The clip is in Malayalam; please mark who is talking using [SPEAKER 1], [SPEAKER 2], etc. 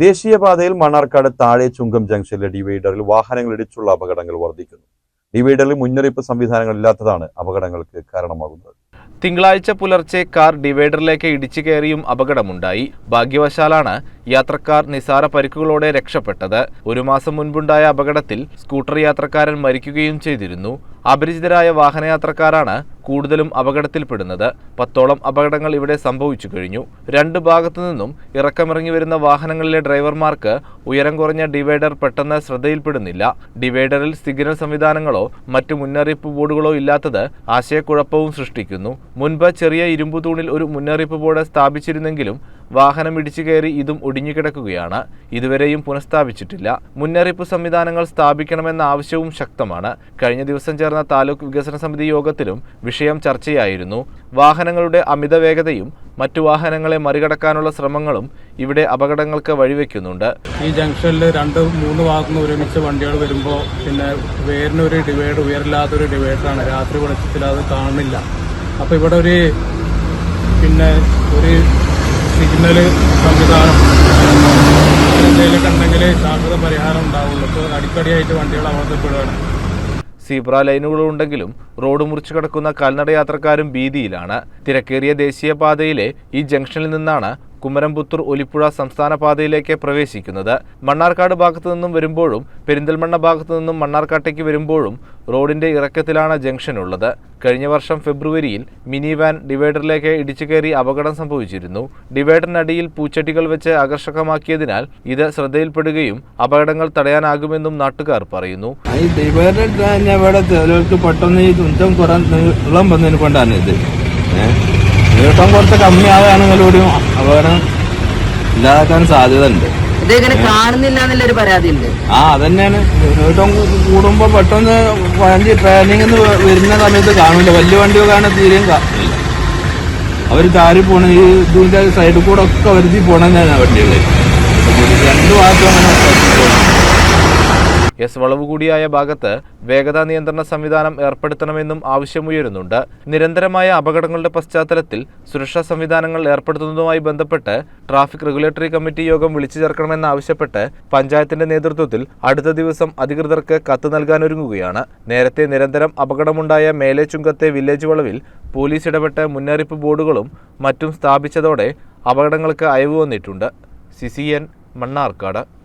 [SPEAKER 1] ദേശീയപാതയിൽ മണ്ണാർക്കാട് താഴെ ചുങ്കം ജംഗ്ഷനിലെ ഡിവൈഡറിൽ വാഹനങ്ങൾ ഇടിച്ചുള്ള അപകടങ്ങൾ വർദ്ധിക്കുന്നു. ഡിവൈഡറിൽ മുന്നറിയിപ്പ് സംവിധാനങ്ങൾ ഇല്ലാത്തതാണ് അപകടങ്ങൾക്ക് കാരണമാകുന്നത്.
[SPEAKER 2] തിങ്കളാഴ്ച പുലർച്ചെ കാർ ഡിവൈഡറിലേക്ക് ഇടിച്ചു കയറിയും അപകടമുണ്ടായി. ഭാഗ്യവശാലാണ് യാത്രക്കാർ നിസാര പരിക്കുകളോടെ രക്ഷപ്പെട്ടത്. ഒരു മാസം മുൻപുണ്ടായ അപകടത്തിൽ സ്കൂട്ടർ യാത്രക്കാരൻ മരിക്കുകയും ചെയ്തിരുന്നു. അപരിചിതരായ വാഹനയാത്രക്കാരാണ് കൂടുതലും അപകടത്തിൽപ്പെടുന്നത്. പത്തോളം അപകടങ്ങൾ ഇവിടെ സംഭവിച്ചു കഴിഞ്ഞു. രണ്ട് ഭാഗത്തു നിന്നും ഇറക്കമിറങ്ങി വരുന്ന വാഹനങ്ങളിലെ ഡ്രൈവർമാർക്ക് ഉയരം കുറഞ്ഞ ഡിവൈഡർ പെട്ടെന്ന് ശ്രദ്ധയിൽപ്പെടുന്നില്ല. ഡിവൈഡറിൽ സിഗ്നൽ സംവിധാനങ്ങളോ മറ്റു മുന്നറിയിപ്പ് ബോർഡുകളോ ഇല്ലാത്തത് ആശയക്കുഴപ്പവും സൃഷ്ടിക്കുന്നു. മുൻപ് ചെറിയ ഇരുമ്പു തൂണിൽ ഒരു മുന്നറിയിപ്പ് ബോർഡ് സ്ഥാപിച്ചിരുന്നെങ്കിലും വാഹനം ഇടിച്ചു കയറി ഇതും ഒടിഞ്ഞുകിടക്കുകയാണ് ഇതുവരെയും പുനഃസ്ഥാപിച്ചിട്ടില്ല. മുന്നറിയിപ്പ് സംവിധാനങ്ങൾ സ്ഥാപിക്കണമെന്ന ആവശ്യവും ശക്തമാണ്. കഴിഞ്ഞ ദിവസം ചേർന്ന താലൂക്ക് വികസന സമിതി യോഗത്തിലും വിഷയം ചർച്ചയായിരുന്നു. വാഹനങ്ങളുടെ അമിത വേഗതയും മറ്റു വാഹനങ്ങളെ മറികടക്കാനുള്ള ശ്രമങ്ങളും ഇവിടെ അപകടങ്ങൾക്ക് വഴിവെക്കുന്നുണ്ട്.
[SPEAKER 3] ഈ ജംഗ്ഷനിൽ രണ്ട് മൂന്ന് ഭാഗത്തുനിന്ന് ഒരുമിച്ച് വണ്ടികൾ വരുമ്പോൾ പിന്നെ വേരിനൊരു ഡിവൈഡ് ഉയരില്ലാത്തൊരു ഡിവൈഡറാണ്. രാത്രി വെളിച്ചത്തിൽ അത് കാണുന്നില്ല. അപ്പോൾ ഇവിടെ ഒരു പിന്നെ ഒരു സിഗ്നൽ സംവിധാനം എന്തെങ്കിലുമൊക്കെ ഉണ്ടെങ്കിൽ ശാശ്വത പരിഹാരം ഉണ്ടാവുള്ളൂ. ഇപ്പോൾ അടിക്കടിയായിട്ട് വണ്ടികൾ അപകടപ്പെടുകയാണ്
[SPEAKER 2] സീബ്ര ലൈനുകളുണ്ടെങ്കിലും റോഡ് മുറിച്ചു കിടക്കുന്ന കാൽനട യാത്രക്കാരും ഭീതിയിലാണ്. തിരക്കേറിയ ദേശീയപാതയിലെ ഈ ജംഗ്ഷനിൽ നിന്നാണ് കുമരംപുത്തൂർ ഒലിപ്പുഴ സംസ്ഥാന പാതയിലേക്ക് പ്രവേശിക്കുന്നത്. മണ്ണാർക്കാട് ഭാഗത്തു നിന്നും വരുമ്പോഴും പെരിന്തൽമണ്ണ ഭാഗത്തു നിന്നും മണ്ണാർക്കാട്ടേക്ക് വരുമ്പോഴും റോഡിന്റെ ഇറക്കത്തിലാണ് ജംഗ്ഷൻ ഉള്ളത്. കഴിഞ്ഞ വർഷം ഫെബ്രുവരിയിൽ മിനി വാൻ ഡിവൈഡറിലേക്ക് ഇടിച്ചു കയറി അപകടം സംഭവിച്ചിരുന്നു. ഡിവൈഡറിനടിയിൽ പൂച്ചട്ടികൾ വെച്ച് ആകർഷകമാക്കിയതിനാൽ ഇത് ശ്രദ്ധയിൽപ്പെടുകയും അപകടങ്ങൾ തടയാനാകുമെന്നും നാട്ടുകാർ പറയുന്നു.
[SPEAKER 4] ഡിവൈഡർ പെട്ടെന്ന് ഈ തുഞ്ചം കുറേ വെള്ളം കൊണ്ടാണ് ഇത്. ഏഹ് കുറച്ച് കുറച്ച് ഒരു അപകടം ഇല്ലാതാക്കാൻ സാധ്യത ഉണ്ട്
[SPEAKER 5] ഇതിങ്ങനെ കാണുന്നില്ല എന്നുള്ളൊരു പരാതി ഉണ്ട്
[SPEAKER 4] ആ അതന്നെയാണ്. നീട്ടം കൂടുമ്പോ പെട്ടെന്ന് വണ്ടി ട്രെയിനിങ് വരുന്ന സമയത്ത് കാണില്ല വലിയ വണ്ടിയൊക്കെ ആണ് തീരെയും കാണില്ല അവർ താരി പോണ. ഈ ഇതിന്റെ സൈഡിൽ കൂടെ ഒക്കെ വരുത്തി പോണെന്നാണ് വണ്ടികൾ രണ്ടു ഭാഗത്തും അങ്ങനെ.
[SPEAKER 2] എസ് വളവ് കൂടിയായ ഭാഗത്ത് വേഗതാ നിയന്ത്രണ സംവിധാനം ഏർപ്പെടുത്തണമെന്നും ആവശ്യമുയരുന്നുണ്ട്. നിരന്തരമായ അപകടങ്ങളുടെ പശ്ചാത്തലത്തിൽ സുരക്ഷാ സംവിധാനങ്ങൾ ഏർപ്പെടുത്തുന്നതുമായി ബന്ധപ്പെട്ട് ട്രാഫിക് റെഗുലേറ്ററി കമ്മിറ്റി യോഗം വിളിച്ചു ചേർക്കണമെന്നാവശ്യപ്പെട്ട് പഞ്ചായത്തിന്റെ നേതൃത്വത്തിൽ അടുത്ത ദിവസം അധികൃതർക്ക് കത്ത് നൽകാനൊരുങ്ങുകയാണ്. നേരത്തെ നിരന്തരം അപകടമുണ്ടായ മേലേച്ചുങ്കത്തെ വില്ലേജ് വളവിൽ പോലീസ് ഇടപെട്ട് മുന്നറിയിപ്പ് ബോർഡുകളും മറ്റും സ്ഥാപിച്ചതോടെ അപകടങ്ങൾക്ക് അയവ് വന്നിട്ടുണ്ട്. സിസിഎൻ മണ്ണാർക്കാട്.